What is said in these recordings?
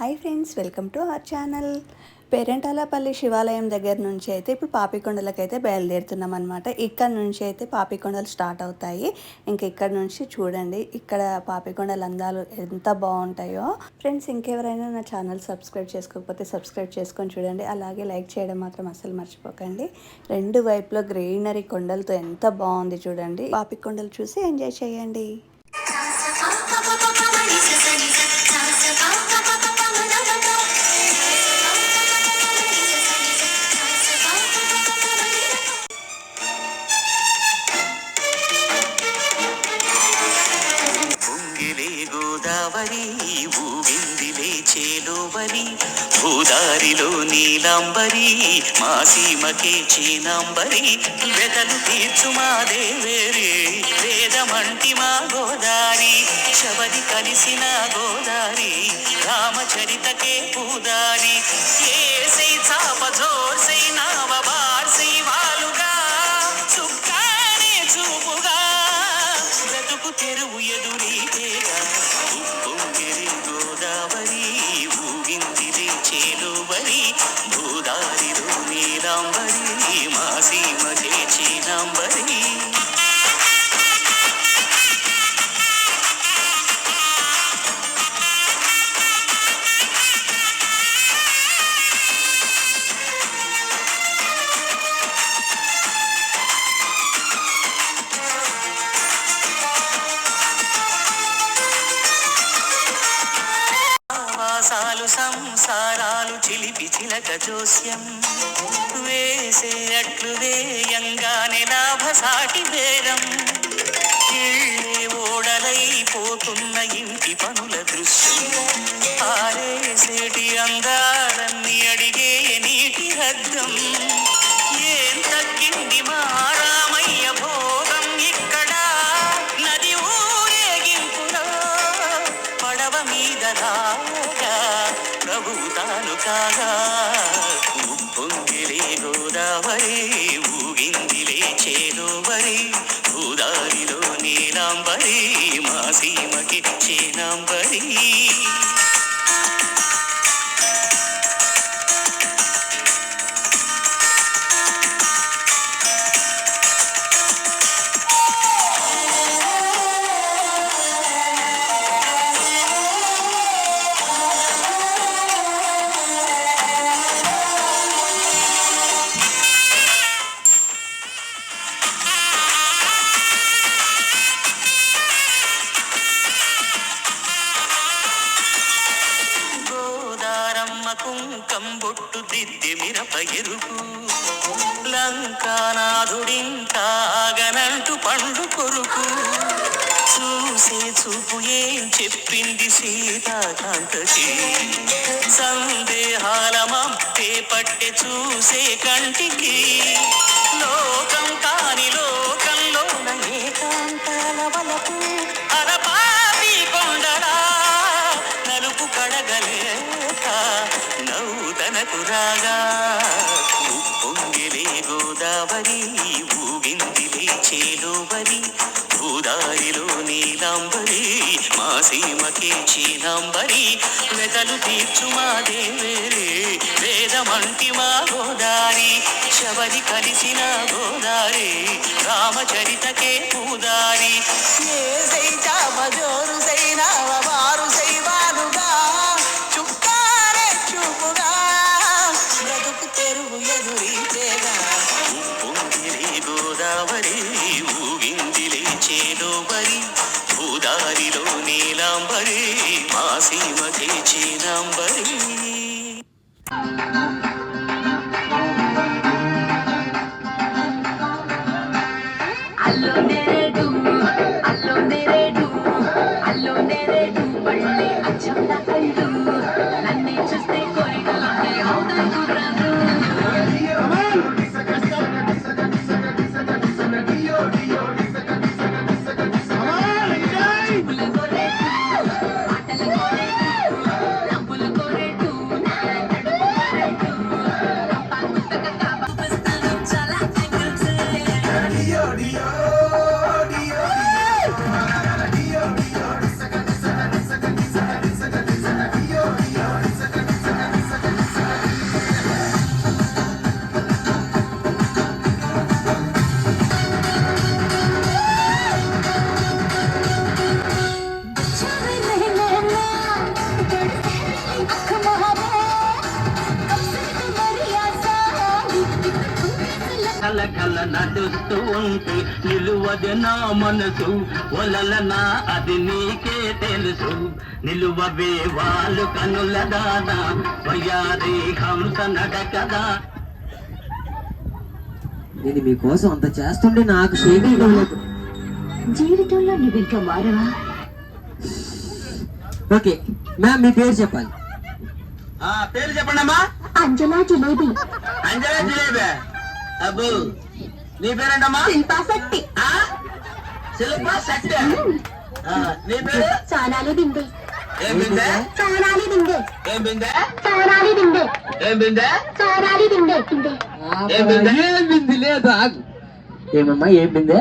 Hi friends welcome to our channel Perantalapalli శివాలయం దగ్గర నుంచి అయితే ఇప్పుడు పాపికొండలకు అయితే బయలుదేరుతున్నాం అనమాట ఇక్కడ నుంచి అయితే పాపికొండలు స్టార్ట్ అవుతాయి. ఇంకా ఇక్కడ నుంచి చూడండి ఇక్కడ పాపికొండల అందాలు ఎంత బాగుంటాయో. ఫ్రెండ్స్ ఇంకెవరైనా నా ఛానల్ సబ్స్క్రైబ్ చేసుకోకపోతే సబ్స్క్రైబ్ చేసుకొని చూడండి. అలాగే లైక్ చేయడం మాత్రం అస్సలు మర్చిపోకండి. రెండు వైపులో గ్రీనరీ కొండలతో ఎంత బాగుంది చూడండి. పాపికొండలు చూసి ఎంజాయ్ చేయండి. సీమకే చీనాంబరి వెదలు తీర్చు మా దేవేరి వేదమంటి మా గోదారి శబరి కలిసిన గోదారి రామచరితకే పూదారి. ఏ సై చాప జోర్సై నావ బార్సై వాలుగా ఓడలైపోతున్న ఇంటి పనుల దృశ్యం పారేసేటి అందాలన్నీ చూసే కంటికి లోకం కాని లోకంలోన ఏకాంతాల వలపు. అరపాపి కొండలా నలుపు కడగలేక నౌతనకు రాగా సీమకే చీనాంబరి వెతలు తీర్చు మా దేవేరే వేదమంటి మా గోదారి శబరి కలిసిన గోదారి రామచరితకే పూదారి. ఏసై చామజోరు సైనావ వారు సైవానుగా చుక్కారే చూపుగా బ్రతుకు తెరువు ఎదురీతేగా ఉప్పొంగిలే గోదావరి సీమకే చీనాంబరి అల్లో నేరేడు అల్లో నేరేడు అల్లో నెరేడు పళ్ళే అచ్చం కల నడుస్తూ ఉంటే నిలువది నా మనసు. ఒలల నా అది నీకే తెలుసు. నిలువవే వాళ్ళు కనుల దానా. వయారి హంస నడకదా. నేను మీకోసం అంత చేస్తుంటే నాకు జీవితంలో నువ్వు ఇంకా మారవా? ఓకే మ్యామ్ మీ పేరు చెప్పాలి. ఆ పేరు చెప్పండి అమ్మా అంజనా జిలేబీ. అంజనా జిలేబే. అబ్బు. నీ పేరేంటమ్మా? శిల్పా శక్తి ఆ? శిల్ప శక్తి ఆ, నీ పేరు? చానాలి దిండే ఏం బిందే? చానాలి దిండే ఏం బిందే? చానాలి దిండే ఏం బిందే? చానాలి దిండే దిండే ఏం బిందె? ఏం బింది లేదు? ఏమమ్మా ఏం బిందే?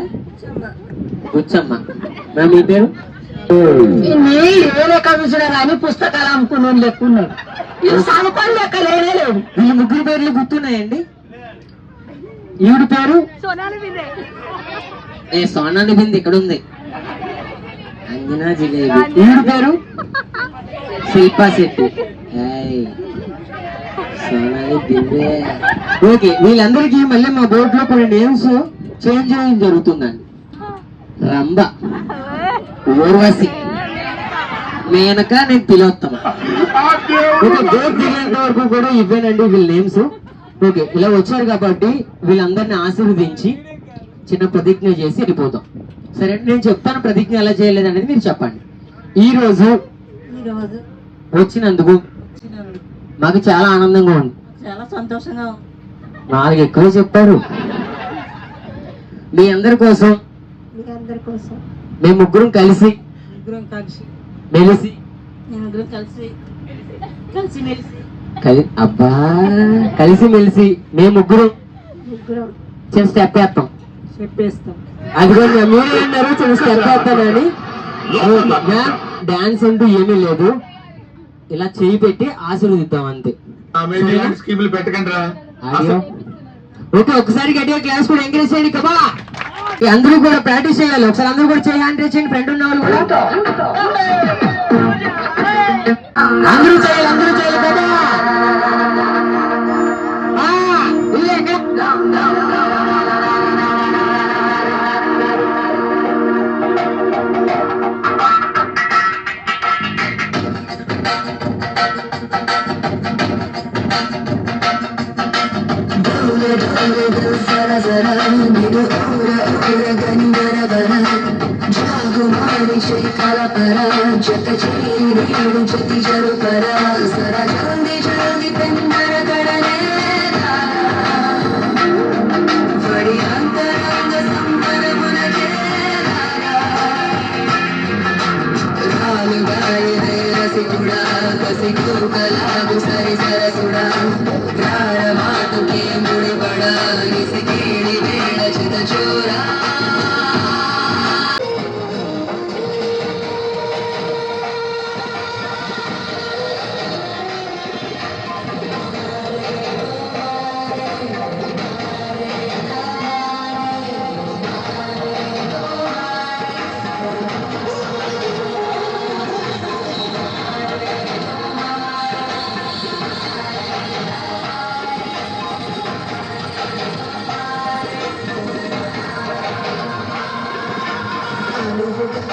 కూర్చోమ్మా మ్యామ్ మీ పేరు? ఏ లెక్క చూసినా కానీ పుస్తకాలు అమ్ముకున్న లెక్క ఉన్నాడు ఇది సమపని లెక్క లేనే లేడు వీళ్ళ ముగ్గురు పేర్లు గుర్తున్నాయండి. ఈవిడ పేరు? ఏ సోనాలి బింది ఇక్కడ ఉంది అంజనా జిలేబి. ఈవిడ పేరు? శిల్పా శెట్టి. సోనాలి బిందే. ఓకే వీళ్ళందరికీ మళ్ళీ మా బోర్డు లో కొన్ని నేమ్స్ చేంజ్ చేయడం జరుగుతుందండి. రంభ. ఊర్వశి. మేనక నేను తిలోత్తమ. ఓకే బోర్డు దిగేంత వరకు కూడా ఇవ్వేనండి వీళ్ళ నేమ్స్ ఓకే ఇలా వచ్చారు కాబట్టి వీళ్ళందరినీ ఆశీర్వదించి చిన్న ప్రతిజ్ఞ చేసి వెళ్ళిపోతాం. సరే నేను చెప్తాను ప్రతిజ్ఞ ఎలా చేయలేదు అనేది మీరు చెప్పండి. ఈ రోజు వచ్చినందుకు మాకు చాలా ఆనందంగా ఉంది. చాలా సంతోషంగా ఉంది. నాలుగు ఎక్కువ చెప్పారు. మీ అందరి కోసం మీ అందరి కోసం మేము ముగ్గురం కలిసి ముగ్గురం కలిసి మెలిసి కలిసి కలిసి మెలిసి. కలి అబ్బా కలిసి మెలిసి మేము ముగ్గురం స్టెప్ వేస్తాం. చెప్పేస్తాం అదిగోండి మీరు అన్నారు చిన్న స్టెప్ వేస్తానని డాన్స్ అంటూ ఏమీ లేదు. ఇలా చేయి పెట్టి ఆశీర్వదిద్దాం అంతే. ఓకే ఒకసారి గట్టిగా క్లాస్ కూడా ఎంకరేజ్ చేయండి కబా. అందరూ కూడా ప్రాక్టీస్ చేయాలి. ఒకసారి అందరూ కూడా చేయి హ్యాండ్ చేయండి ఫ్రెండ్ ఉన్న వాళ్ళు కూడా. అందరూ చేయాలి చెప్పించాడు పరవాలు సరాజంది చూడండి పెందర కడలేదా పడి అంతరంగ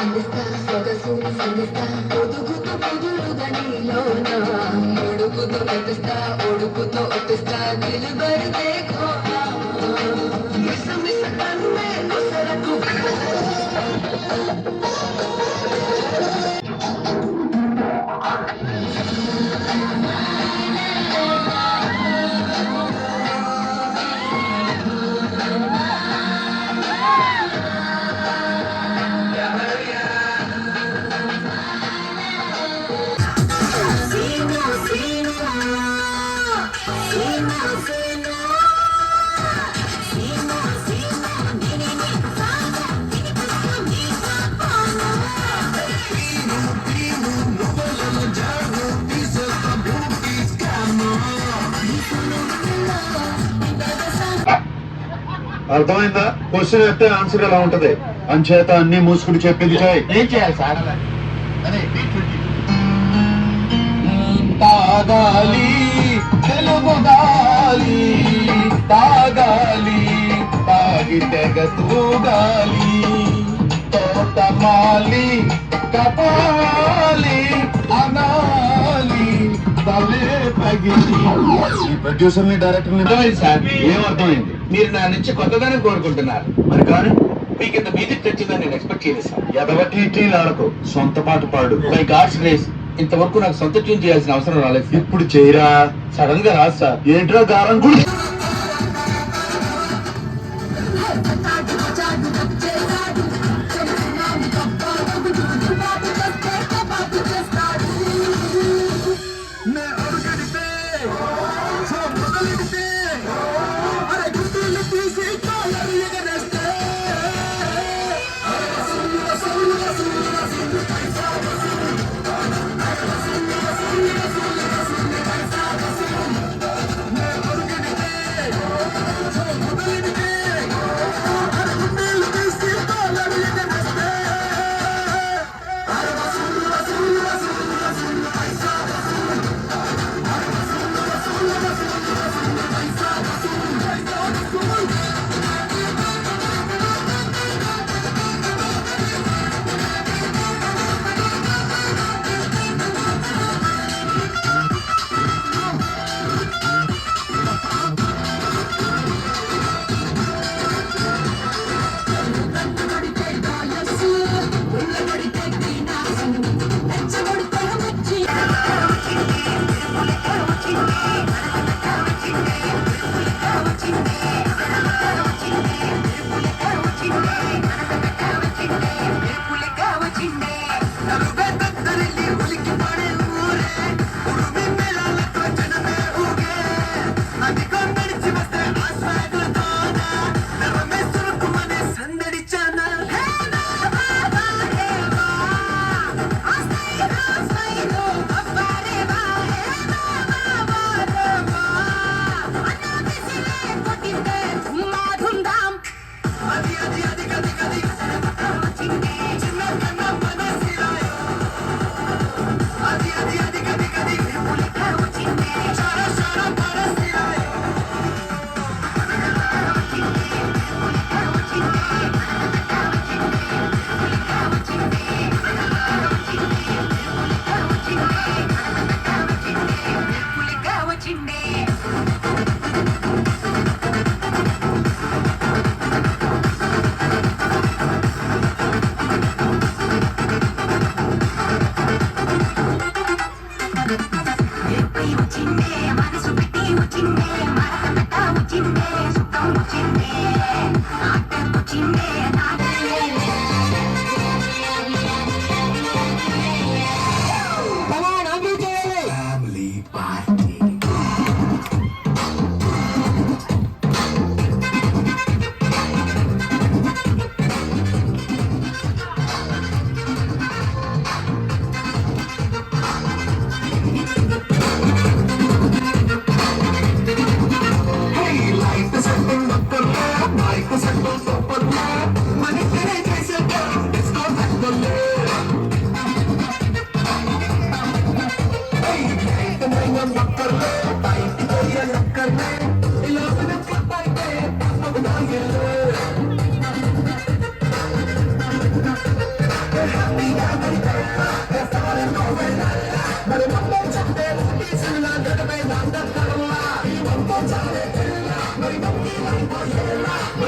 అందిస్తా సొగసు సంధిస్తా ఒదుగుతూ పొదులుగా నీలోన ఒడుగుతూ మెప్పిస్తా ఒడుగుతూ ఒప్పిస్తా నిలబడితే మిస మిస కన్నే కొసరకు అర్థమైందా? క్వశ్చన్ అయితే ఆన్సర్ ఎలా ఉంటది? అంచేత అన్ని మూసుకుని చెప్పింది చేయి. ఏం చేయాలి సార్? తాగాలి తెలుగు గాలి తాగాలి తెగ తూగాలి తోటమాలి కపాలి ఈ ప్రొడ్యూసర్ని డైరెక్టర్. ఏమర్థమైంది మీరు నా నుంచి కొత్తదనం కోరుకుంటున్నారు. మరి కానీ మీకు ఇంత మ్యూజిక్ తెచ్చిందని నేను ఎక్స్పెక్ట్ చేయలేదు సార్. ఎదవ టీటీలు ఆడకు సొంత పాట పాడు. బై గాడ్స్ గ్రేస్ ఇంతవరకు నాకు సొంత ట్యూన్ చేయాల్సిన అవసరం రాలేదు ఇప్పుడు చేయరా? సడన్గా రాదు సార్. ఏంట్రా గారం కూడా? Thank you.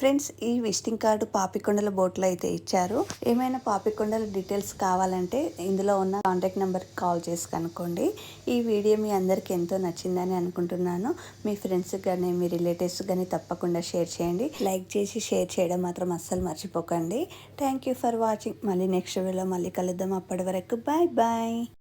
ఫ్రెండ్స్ ఈ విజిటింగ్ కార్డు పాపికొండల బోట్లో అయితే ఇచ్చారు. ఏమైనా పాపికొండల డీటెయిల్స్ కావాలంటే ఇందులో ఉన్న కాంటాక్ట్ నెంబర్కి కాల్ చేసి కనుక్కోండి. ఈ వీడియో మీ అందరికీ ఎంతో నచ్చిందని అనుకుంటున్నాను. మీ ఫ్రెండ్స్ కానీ మీ రిలేటివ్స్ కానీ తప్పకుండా షేర్ చేయండి. లైక్ చేసి షేర్ చేయడం మాత్రం అస్సలు మర్చిపోకండి. Thank you for watching. మళ్ళీ నెక్స్ట్ వీడియోలో మళ్ళీ కలుద్దాం. అప్పటి వరకు బాయ్ బాయ్